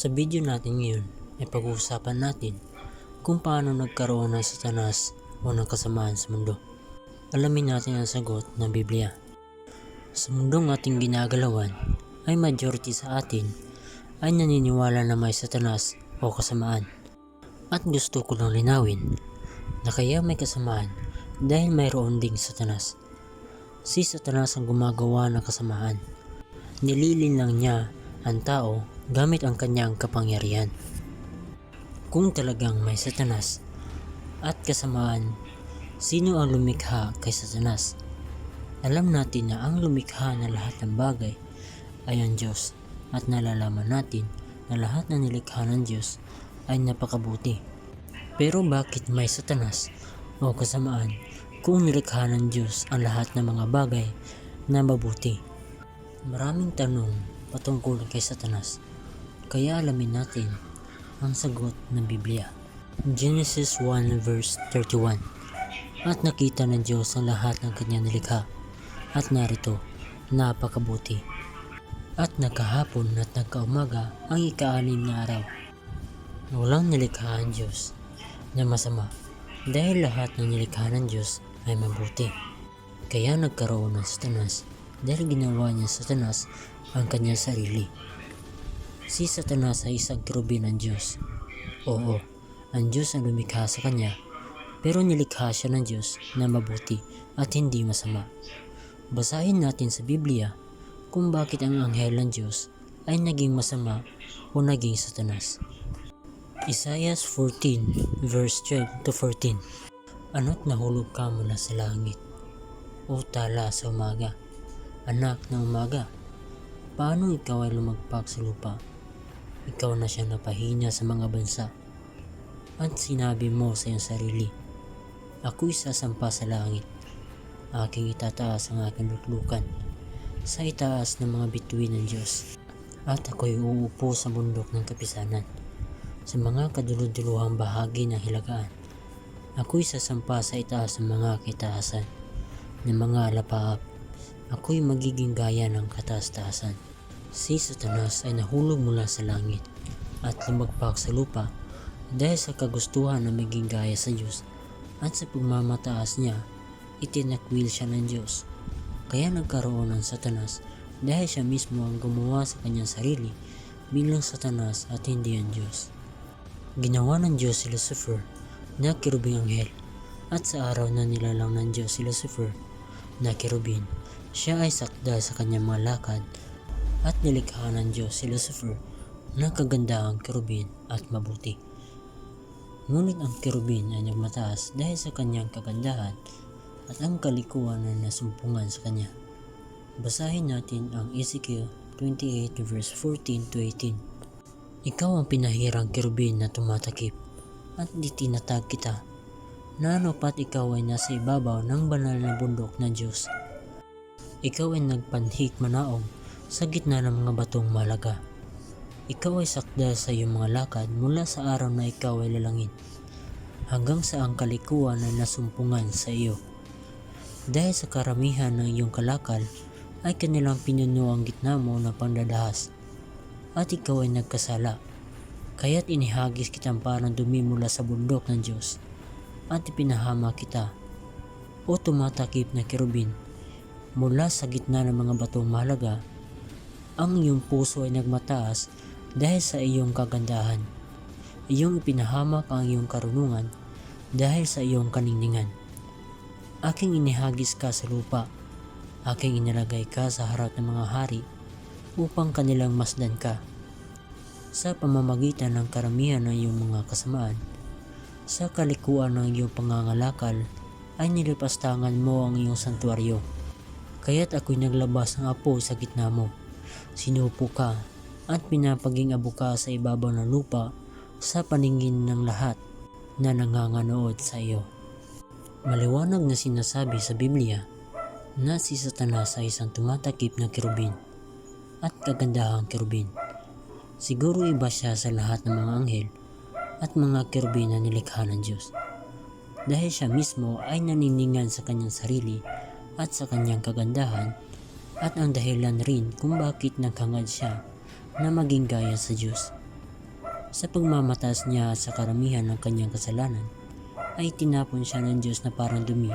Sa video natin ngayon ay pag-uusapan natin kung paano nagkaroon ng satanas o ng kasamaan sa mundo. Alamin natin ang sagot ng Biblia. Sa mundong ating ginagalawan ay majority sa atin ay naniniwala na may satanas o kasamaan. At gusto ko lang linawin na kaya may kasamaan dahil mayroon ding satanas. Si satanas ang gumagawa ng kasamaan. Nililin lang niya ang tao gamit ang kanyang kapangyarihan. Kung talagang may satanas at kasamaan, sino ang lumikha kay satanas? Alam natin na ang lumikha ng lahat ng bagay ay ang Diyos at nalalaman natin na lahat ng nilikha ng Diyos ay napakabuti. Pero bakit may satanas o kasamaan kung nilikha ng Diyos ang lahat ng mga bagay na mabuti? Maraming tanong patungkol kay satanas kaya alamin natin ang sagot ng Biblia. Genesis 1 verse 31 At nakita ng Diyos ang lahat ng kanyang nilikha at narito, napakabuti. At nagkahapon at nagkaumaga ang ikaanim na araw. Walang nilikha ang Diyos na masama dahil lahat ng nilikha ng Diyos ay mabuti. Kaya nagkaroon ng satanas dahil ginawa niya satanas ang kanyang sarili. Si Satanas ay isang kerubin ng Diyos. Oo, ang Diyos ang lumikha sa kanya, pero nilikha siya ng Diyos na mabuti at hindi masama. Basahin natin sa Biblia kung bakit ang anghel ng Diyos ay naging masama o naging satanas. Isaiah 14 verse 12 to 14 Ano't nahulog ka mula sa langit, o tala sa umaga, anak ng umaga, paano ikaw ay lumagpak sa lupa? Ikaw na siya napahina sa mga bansa. At sinabi mo sa iyong sarili, Ako'y sasampa sa langit. Aking itataas ang aking luklukan sa itaas ng mga bituin ng Diyos. At ako'y uupo sa bundok ng kapisanan sa mga kaduluduluhang bahagi ng hilagaan. Ako'y sasampa sa itaas ng mga kitaasan ng mga alapaap. Ako'y magiging gaya ng kataas-taasan. Si Satanas ay nahulog mula sa langit at lumagpak sa lupa dahil sa kagustuhan na maging gaya sa Diyos at sa pagmamataas niya, itinakwil siya ng Diyos. Kaya nagkaroon ng Satanas dahil siya mismo ang gumawa sa kanyang sarili bilang Satanas at hindi ang Diyos. Ginawa ng Diyos si Lucifer na kirubing anghel at sa araw na nilalang ng Diyos si Lucifer na kirubin, siya ay sakdal sa kanyang mga lakad at nilikha ng Diyos si Lucifer na kagandahang kerubin at mabuti. Ngunit ang kerubin ay nagmataas dahil sa kanyang kagandahan at ang kalikuan ay nasumpungan sa kanya. Basahin natin ang Ezekiel 28 verse 14 to 18. Ikaw ang pinahirang kerubin na tumatakip at di kita. Nano pat ikaw ay nasa ibabaw ng banal na bundok ng Diyos. Ikaw ay nagpanhik manaong sa gitna ng mga batong malaga. Ikaw ay sakdal sa iyong mga lakad mula sa araw na ikaw ay lalangin, hanggang sa ang kalikuan ay nasumpungan sa iyo. Dahil sa karamihan ng iyong kalakal, ay kanilang pinuno ang gitna mo ng pandadahas, at ikaw ay nagkasala. Kaya't inihagis kitang parang dumi mula sa bundok ng Diyos, at ipinahama kita, o tumatakip na kirubin, mula sa gitna ng mga batong mahalaga ang iyong puso ay nagmataas dahil sa iyong kagandahan. Iyong ipinahamak ang iyong karunungan dahil sa iyong kaningningan. Aking inihagis ka sa lupa, aking inilagay ka sa harap ng mga hari upang kanilang masdan ka. Sa pamamagitan ng karamihan ng iyong mga kasamaan, sa kalikuan ng iyong pangangalakal, ay nilipastangan mo ang iyong santuaryo. Kaya't ako'y naglabas ng apoy sa gitna mo sinupo ka at pinapaging abo ka sa ibabaw ng lupa sa paningin ng lahat na nanganganood sa iyo. Maliwanag na sinasabi sa Biblia na si Satanas ay isang tumatakip na kerubin at kagandahang kerubin. Siguro iba siya sa lahat ng mga anghel at mga kerubin na nilikha ng Diyos. Dahil siya mismo ay naniningan sa kanyang sarili at sa kanyang kagandahan at ang dahilan rin kung bakit naghangad siya na maging gaya sa Diyos. Sa pagmamatas niya sa karamihan ng kanyang kasalanan, ay tinapon siya ng Diyos na parang dumi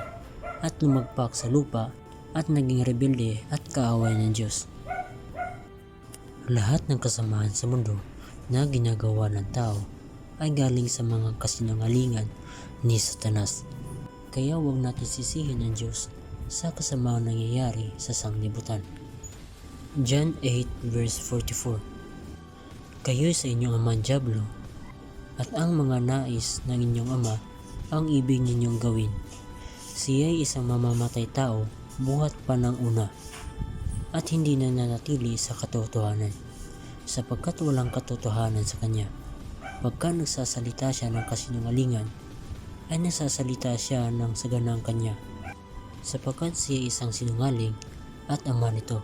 at lumagpak sa lupa at naging rebelde at kaaway ng Diyos. Lahat ng kasamaan sa mundo na ginagawa ng tao ay galing sa mga kasinungalingan ni Satanas. Kaya huwag natin sisihin ang Diyos sa kasamaang nangyayari sa sanglibutan. John 8 verse 44 Kayo sa inyong ama Diablo at ang mga nais ng inyong ama ang ibig ninyong gawin. Siya ay isang mamamatay tao buhat pa ng una at hindi na nanatili sa katotohanan sapagkat walang katotohanan sa kanya. Pagka nagsasalita siya ng kasinungalingan, ay nagsasalita siya ng saganang kanya sapagkat siya isang sinungaling at ama nito.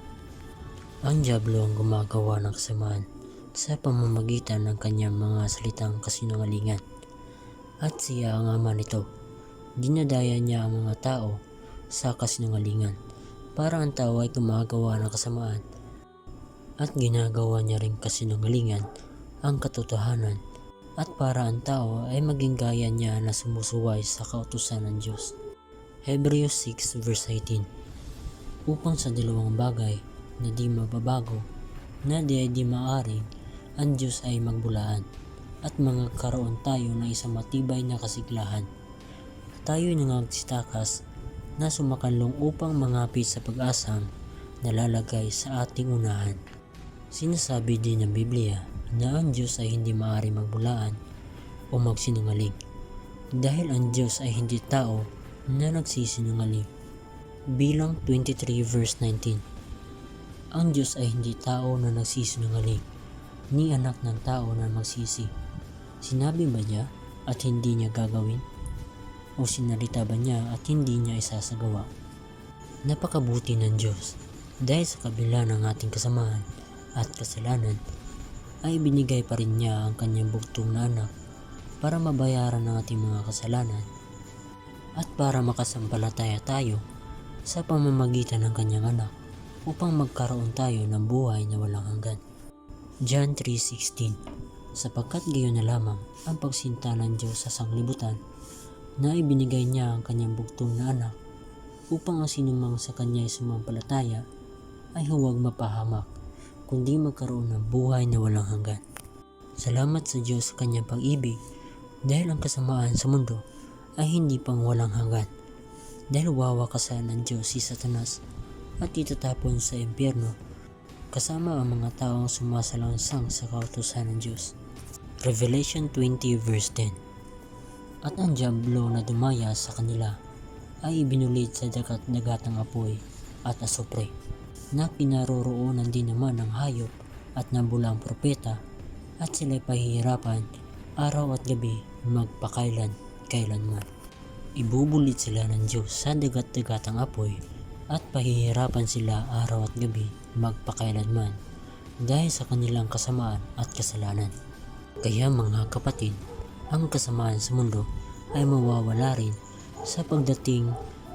Ang Diablo ang gumagawa ng kasamaan sa pamamagitan ng kanyang mga salitang kasinungalingan at siya ang ama nito. Dinadaya niya ang mga tao sa kasinungalingan para ang tao ay gumagawa ng kasamaan at ginagawa niya rin kasinungalingan ang katotohanan at para ang tao ay maging gaya niya na sumusuway sa kautusan ng Diyos. Hebrews 6 verse 18 Upang sa dalawang bagay na di mababago na di ay di maaring ang Diyos ay magbulaan at magkaroon tayo ng isang matibay na kasiglahan. Tayo nangagsitakas na sumakanlong upang mangapit sa pag-asang nalalagay sa ating unahan. Sinasabi din ng Biblia na ang Diyos ay hindi maaari magbulaan o magsinungaling dahil ang Diyos ay hindi tao na nagsisinungaling. Bilang 23 verse 19 Ang Diyos ay hindi tao na nagsisinungaling ni anak ng tao na magsisi. Sinabi ba niya at hindi niya gagawin? O sinalita ba niya at hindi niya isasagawa? Napakabuti ng Diyos dahil sa kabila ng ating kasamaan at kasalanan ay binigay pa rin niya ang kanyang bugtong na anak para mabayaran ang ating mga kasalanan at para makasampalataya tayo sa pamamagitan ng kanyang anak upang magkaroon tayo ng buhay na walang hanggan. John 3.16 Sapagkat gayon na lamang ang pagsinta ng Diyos sa sanglibutan na ibinigay niya ang kanyang bugtong na anak upang ang sinumang sa kanya ay sumampalataya ay huwag mapahamak kundi magkaroon ng buhay na walang hanggan. Salamat sa Diyos sa kanyang pag-ibig dahil ang kasamaan sa mundo ay hindi pang walang hanggan. Dahil wawakasan ng Diyos si Satanas at itatapon sa impyerno kasama ang mga taong sumasalangsang sa kautusan ng Diyos. Revelation 20 verse 10 At ang Diablo na dumaya sa kanila ay ibinulit sa dagat-dagatang apoy at asupre na pinaroroonan din naman ng hayop at ng bulang propeta at sila'y pahihirapan araw at gabi magpakailan kailanman. Ibubulit sila ng Diyos sa dagat-dagatang apoy at pahihirapan sila araw at gabi magpakailanman dahil sa kanilang kasamaan at kasalanan. Kaya mga kapatid, ang kasamaan sa mundo ay mawawala rin sa pagdating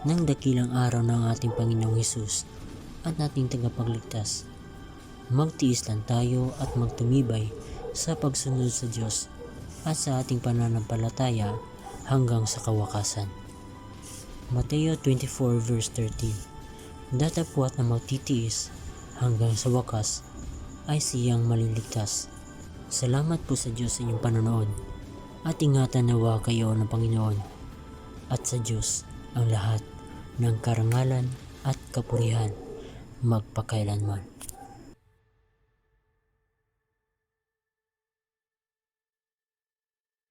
ng dakilang araw ng ating Panginoong Hesus at ating tagapagligtas. Magtiis lang tayo at magtumibay sa pagsunod sa Diyos at sa ating pananampalataya hanggang sa kawakasan. Mateo 24 verse 13 Datapwat na magtitiis hanggang sa wakas ay siyang maliligtas. Salamat po sa Diyos sa inyong panonood at ingatan nawa kayo ng Panginoon at sa Diyos ang lahat ng karangalan at kapurihan magpakailanman.